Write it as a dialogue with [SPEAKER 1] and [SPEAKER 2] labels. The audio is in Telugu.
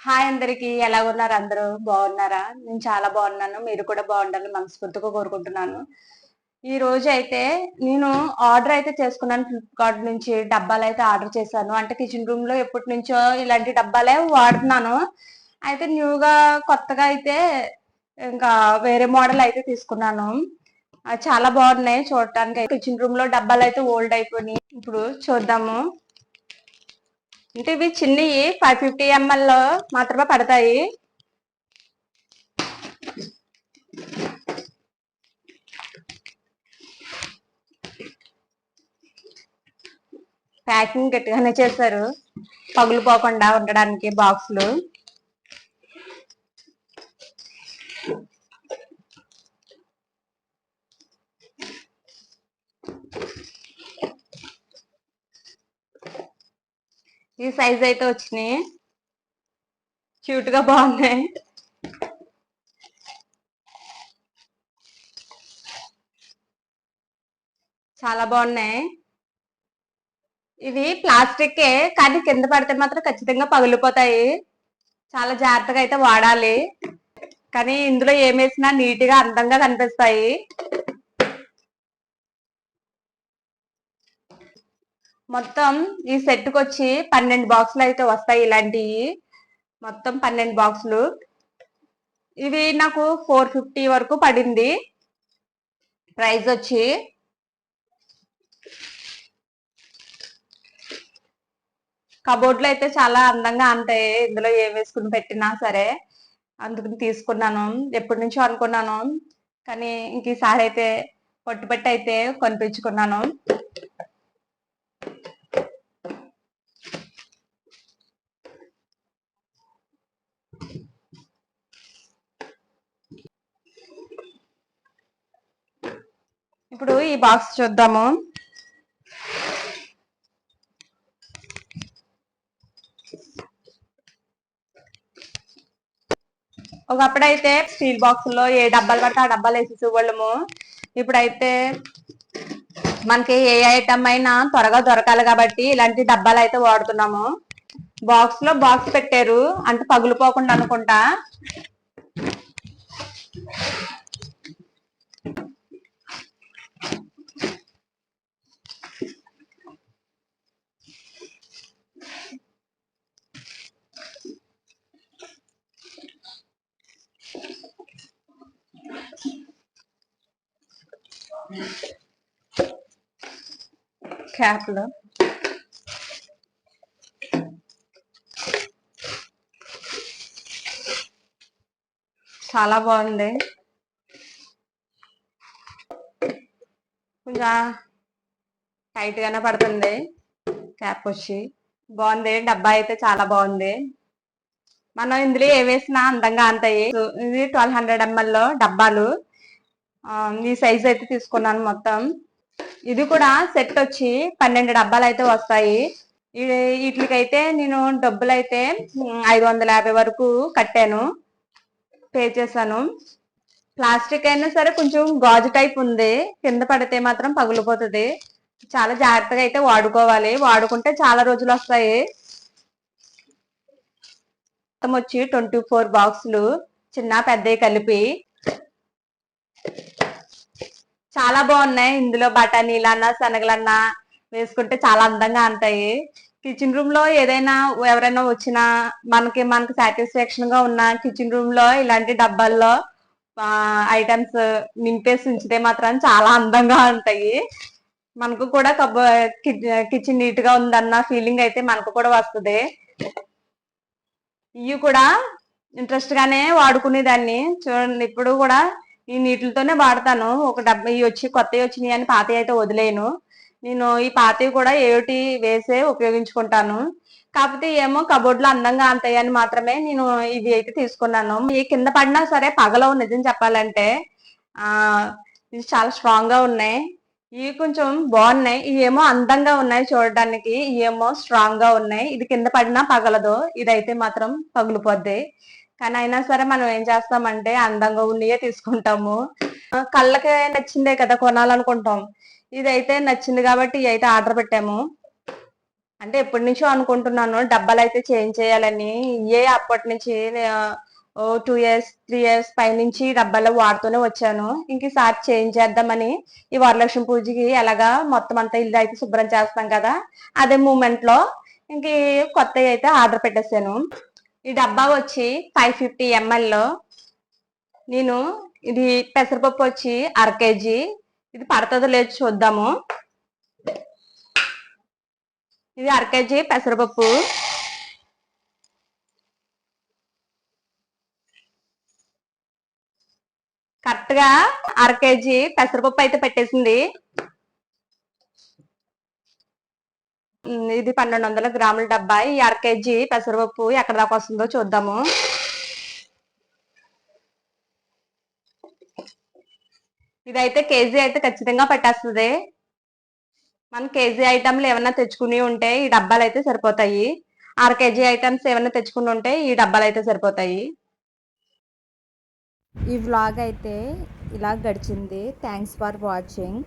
[SPEAKER 1] హాయ్ అందరికి ఎలా ఉన్నారు అందరూ? బాగున్నారా? నేను చాలా బాగున్నాను. మీరు కూడా బాగుండాలని మనస్ఫూర్తిగా కోరుకుంటున్నాను. ఈ రోజు అయితే నేను ఆర్డర్ అయితే చేసుకున్నాను. ఫ్లిప్కార్ట్ నుంచి డబ్బాలు అయితే ఆర్డర్ చేశాను. అంటే కిచెన్ రూమ్లో ఎప్పటి నుంచో ఇలాంటి డబ్బాలే వాడుతున్నాను. అయితే న్యూగా కొత్తగా అయితే ఇంకా వేరే మోడల్ అయితే తీసుకున్నాను. చాలా బాగున్నాయి చూడటానికి. కిచెన్ రూమ్లో డబ్బాలు అయితే ఓల్డ్ అయిపోయినాయి. ఇప్పుడు చూద్దాము. అంటే ఇవి చిన్నవి ఫైవ్ ఫిఫ్టీ ఎంఎల్ మాత్రమే పడతాయి. ప్యాకింగ్ గట్టిగానే చేశారు పగులు పోకుండా ఉండడానికి బాక్సులు ఈ సైజ్ అయితే వచ్చినాయి. క్యూట్గా బాగున్నాయి. చాలా బాగున్నాయి. ఇవి ప్లాస్టిక్ కానీ కింద పడితే మాత్రం ఖచ్చితంగా పగిలిపోతాయి. చాలా జాగ్రత్తగా అయితే వాడాలి. కానీ ఇందులో ఏమేసినా నీట్గా అందంగా కనిపిస్తాయి. మొత్తం ఈ సెట్కి వచ్చి పన్నెండు బాక్సులు అయితే వస్తాయి ఇలాంటివి మొత్తం పన్నెండు బాక్సులు. ఇవి నాకు ఫోర్ ఫిఫ్టీ వరకు పడింది. ప్రైస్ వచ్చి కబోర్డ్లో అయితే చాలా అందంగా ఉంటాయి. ఇందులో ఏం వేసుకుని పెట్టినా సరే అందుకని తీసుకున్నాను. ఎప్పటి నుంచో అనుకున్నాను. కానీ ఇంక ఈసారి అయితే పట్టుబట్టి అయితే కొనిపించుకున్నాను. ఇప్పుడు ఈ బాక్స్ చూద్దాము. ఒకప్పుడైతే స్టీల్ బాక్స్లో ఏ డబ్బాలు పడితే ఆ డబ్బాలు వేసి చూడము ఇప్పుడైతే మనకి ఏ ఐటమ్ అయినా త్వరగా దొరకాలి కాబట్టి ఇలాంటి డబ్బాలు అయితే వాడుతున్నాము. బాక్స్లో బాక్స్ పెట్టారు. అంటే పగులుపోకుండా అనుకుంటా. క్యాప్లు చాలా బాగుంది. కొంచెం టైట్గానే పడుతుంది. క్యాప్ వచ్చి. బాగుంది. డబ్బా అయితే చాలా బాగుంది. మనం ఇందులో ఏ వేసినా అందంగా అంతాయి. ఇది ట్వెల్వ్ హండ్రెడ్ ఎంఎల్లో డబ్బాలు. ఈ సైజ్ అయితే తీసుకున్నాను మొత్తం. ఇది కూడా సెట్ వచ్చి పన్నెండు డబ్బాలు అయితే వస్తాయి. వీటికైతే నేను డబ్బులు అయితే ఐదు వందల యాభై వరకు కట్టాను. పే చేశాను. ప్లాస్టిక్ అయినా సరే కొంచెం గాజు టైప్ ఉంది. కింద పడితే మాత్రం పగిలిపోతుంది. చాలా జాగ్రత్తగా అయితే వాడుకోవాలి. వాడుకుంటే చాలా రోజులు వస్తాయి. మొత్తం వచ్చి ట్వంటీ ఫోర్ బాక్సులు చిన్న పెద్దవి కలిపి చాలా బాగున్నాయి. ఇందులో బఠానీలన్నా శనగలన్నా వేసుకుంటే చాలా అందంగా ఉంటాయి. కిచెన్ రూమ్లో ఏదైనా ఎవరైనా వచ్చినా మనకి మనకి సాటిస్ఫాక్షన్గా ఉన్న కిచెన్ రూమ్లో ఇలాంటి డబ్బాల్లో ఐటమ్స్ నింపేసి ఉంచితే మాత్రం చాలా అందంగా ఉంటాయి. మనకు కూడా కబ కిచెన్ నీట్గా ఉందన్న ఫీలింగ్ అయితే మనకు కూడా వస్తుంది. ఇవి కూడా ఇంట్రెస్ట్ గానే వాడుకునేదాన్ని. చూడండి ఇప్పుడు కూడా ఈ నీటితోనే వాడతాను. ఒక డబ్బా ఇవి వచ్చి కొత్తవి వచ్చినాయి అని పాతవి అయితే వదిలేను. నేను ఈ పాతవి కూడా ఏటి వేసే ఉపయోగించుకుంటాను. కాకపోతే ఏమో కబోర్డ్లో అందంగా అంతాయి అని మాత్రమే నేను ఇవి అయితే తీసుకున్నాను. ఈ కింద పడినా సరే పగలవు నిజం చెప్పాలంటే. ఆ ఇవి చాలా స్ట్రాంగ్గా ఉన్నాయి. ఇవి కొంచెం బాగున్నాయి. ఇవి ఏమో అందంగా ఉన్నాయి చూడడానికి ఇవి ఏమో స్ట్రాంగ్గా ఉన్నాయి. ఇది కింద పడినా పగలదు. ఇదైతే మాత్రం పగిలిపోద్ది. కానీ అయినా సరే మనం ఏం చేస్తామంటే అందంగా ఉన్నయే తీసుకుంటాము. కళ్ళకే కళ్ళకి నచ్చిందే కదా కొనాలనుకుంటాం. ఇదైతే నచ్చింది కాబట్టి ఇవి అయితే ఆర్డర్ పెట్టాము. అంటే ఎప్పటి నుంచో అనుకుంటున్నాను డబ్బాలు అయితే చేంజ్ చేయాలని. ఇయే అప్పటి నుంచి ఓ టూ ఇయర్స్ త్రీ ఇయర్స్ పైనుంచి డబ్బాలు వాడుతూనే వచ్చాను. ఇంక ఈసారి చేంజ్ చేద్దామని ఈ వరలక్ష్మి పూజకి ఎలాగా మొత్తం అంతా ఇల్లు అయితే శుభ్రం చేస్తాం కదా అదే మూమెంట్లో ఇంక కొత్తవి అయితే ఆర్డర్ పెట్టేశాను ఈ డబ్బా వచ్చి ఫైవ్ ఫిఫ్టీ ఎంఎల్ నేను ఇది పెసరపప్పు వచ్చి అర కేజీ. ఇది పడుతుందో లేదు చూద్దాము. ఇది అర కేజీ పెసరపప్పు. కరెక్ట్గా అర కేజీ పెసరపప్పు అయితే పెట్టేసింది. ఇది పన్నెండు వందల గ్రాముల డబ్బా. ఈ అర కేజీ పెసరపప్పు ఎక్కడ దాకా వస్తుందో చూద్దాము. ఇదైతే కేజీ అయితే ఖచ్చితంగా పట్టేస్తుంది. మనం కేజీ ఐటమ్లు ఏమన్నా తెచ్చుకుని ఉంటే ఈ డబ్బాలు అయితే సరిపోతాయి. అర కేజీ ఐటమ్స్ ఏమన్నా తెచ్చుకుని ఉంటే ఈ డబ్బాలు అయితే సరిపోతాయి.
[SPEAKER 2] ఈ వ్లాగ్ అయితే ఇలా గడిచింది. Thanks for watching